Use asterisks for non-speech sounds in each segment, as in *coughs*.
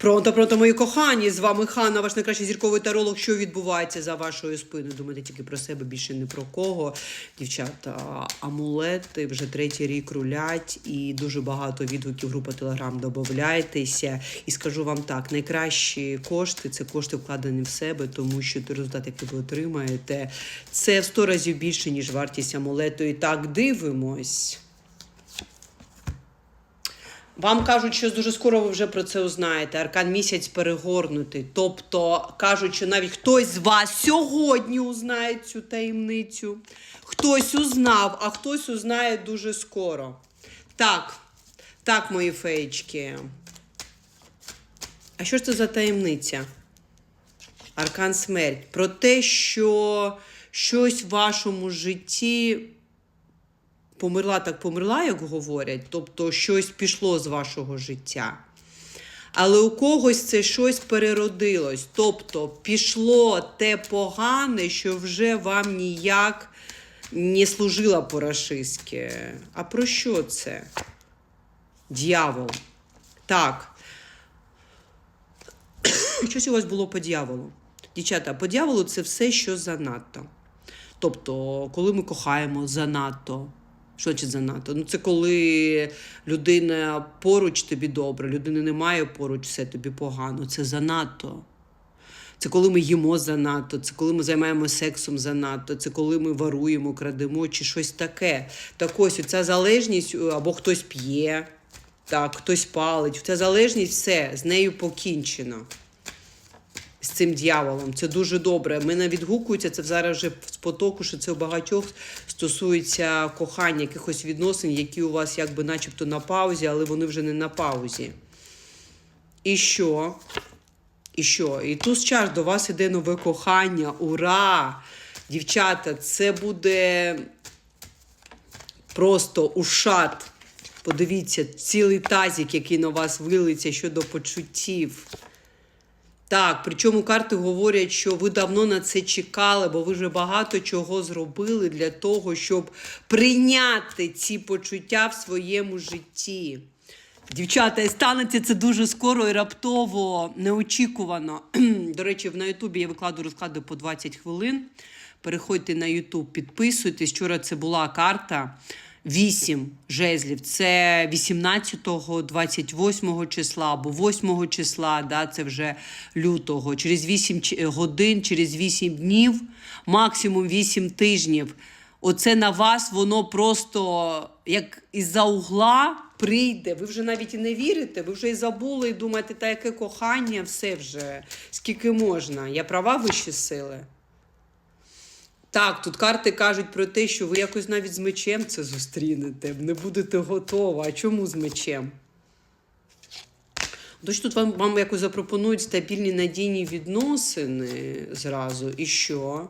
Пронто, пронто, мої кохані, з вами Ханна, ваш найкращий зірковий таролог. Що відбувається за вашою спиною? Думаєте тільки про себе, більше не про кого. Дівчата, амулети вже третій рік рулять, і дуже багато відгуків група Телеграм. Додавайтеся. І скажу вам так: найкращі кошти це кошти вкладені в себе, тому що той результат, який ви отримаєте, це в 100 разів більше, ніж вартість амулету. І так дивимось. Вам кажуть, що дуже скоро ви вже про це узнаєте. Аркан місяць перегорнутий. Тобто кажуть, що навіть хтось з вас сьогодні узнає цю таємницю. Хтось узнав, а хтось узнає дуже скоро. Так, так, мої феєчки. А що ж це за таємниця? Аркан смерть. Про те, що щось в вашому житті померла так померла, як говорять, тобто щось пішло з вашого життя. Але у когось це щось переродилось. Тобто пішло те погане, що вже вам ніяк не служило по-рашистськи. А про що це? Д'явол. Так. *coughs* Щось у вас було по дьяволу. Дівчата, по дьяволу це все, що занадто. Тобто, коли ми кохаємо занадто. Що значить занадто? Ну, це коли людина поруч тобі добре, людини немає поруч, все тобі погано. Це занадто. Це коли ми їмо занадто, це коли ми займаємося сексом занадто, це коли ми варуємо, крадемо чи щось таке. Так ось ця залежність, або хтось п'є, так, хтось палить. Ця залежність все, з нею покінчено з цим дьяволом. Це дуже добре. Мене відгукується це зараз вже з потоку, що це у багатьох стосується кохання, якихось відносин, які у вас якби начебто на паузі, але вони вже не на паузі. І що? І що? І тут час до вас іде нове кохання. Ура! Дівчата, це буде просто ушат. Подивіться, цілий тазик, який на вас вилиться щодо почуттів. Так, причому карти говорять, що ви давно на це чекали, бо ви вже багато чого зробили для того, щоб прийняти ці почуття в своєму житті. Дівчата, і станеться це дуже скоро і раптово, неочікувано. *clears throat* До речі, на Ютубі я викладу розклади по 20 хвилин. Переходьте на Ютуб, підписуйтесь. Вчора це була карта. 8 жезлів. Це 18, 28 числа або 8 числа, да, це вже лютого. Через 8 годин, через 8 днів, максимум 8 тижнів. Оце на вас воно просто як із-за угла прийде. Ви вже навіть і не вірите, ви вже і забули і думаєте, та яке кохання, все вже, скільки можна. Я права вищі сили. Так, тут карти кажуть про те, що ви якось навіть з мечем це зустрінете, не будете готова. А чому з мечем? Тож тут вам, вам якось запропонують стабільні надійні відносини зразу. І що?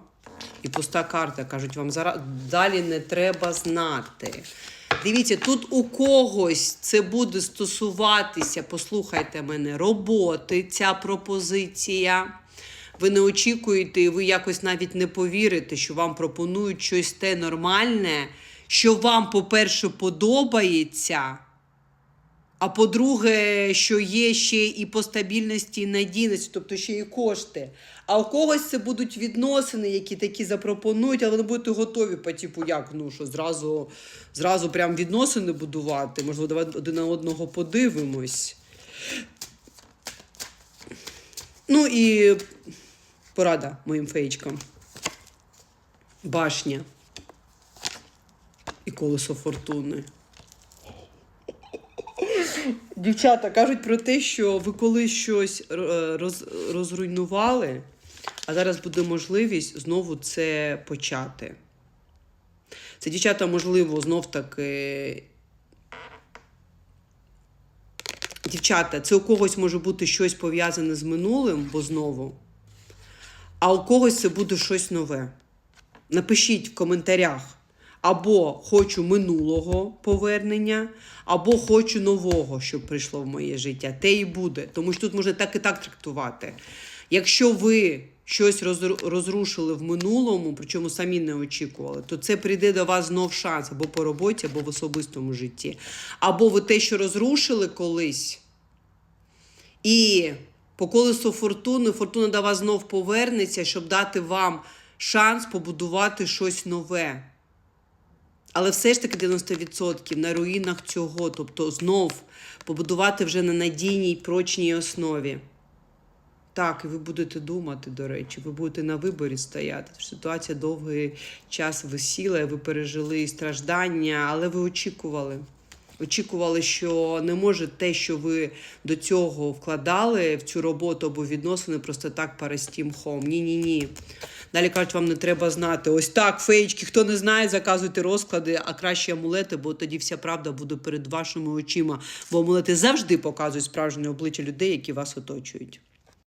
І пуста карта. Кажуть, вам зараз далі не треба знати. Дивіться, тут у когось це буде стосуватися, послухайте мене, роботи, ця пропозиція. Ви не очікуєте, і ви якось навіть не повірите, що вам пропонують щось те нормальне, що вам, по-перше, подобається. А по-друге, що є ще і по стабільності і надійності, тобто ще і кошти. А у когось це будуть відносини, які такі запропонують, але ви не будете готові по типу, як, ну що, зразу, зразу прям відносини будувати. Можливо, давай один на одного подивимось. Ну і порада моїм феєчкам. Башня і колесо фортуни. Дівчата кажуть про те, що ви колись щось е, роз, розруйнували, а зараз буде можливість знову це почати. Це дівчата, можливо, знов таки. Дівчата, це у когось може бути щось пов'язане з минулим, бо знову. А у когось це буде щось нове. Напишіть в коментарях. Або хочу минулого повернення, або хочу нового, щоб прийшло в моє життя. Те і буде. Тому що тут можна так і так трактувати. Якщо ви щось розрушили в минулому, причому самі не очікували, то це прийде до вас знов шанс або по роботі, або в особистому житті. Або ви те, що розрушили колись, І по колесу фортуни, фортуна до вас знов повернеться, щоб дати вам шанс побудувати щось нове. Але все ж таки 90% на руїнах цього, тобто знов побудувати вже на надійній прочній основі. Так, і ви будете думати, до речі, ви будете на виборі стояти. Ситуація довгий час висіла, ви пережили страждання, але ви очікували. Очікували, що не може те, що ви до цього вкладали в цю роботу або відносини, просто так порости мхом. Ні-ні ні. Далі кажуть, вам не треба знати. Ось так, феєчки, хто не знає, заказуйте розклади, а краще амулети, бо тоді вся правда буде перед вашими очима. Бо амулети завжди показують справжнє обличчя людей, які вас оточують.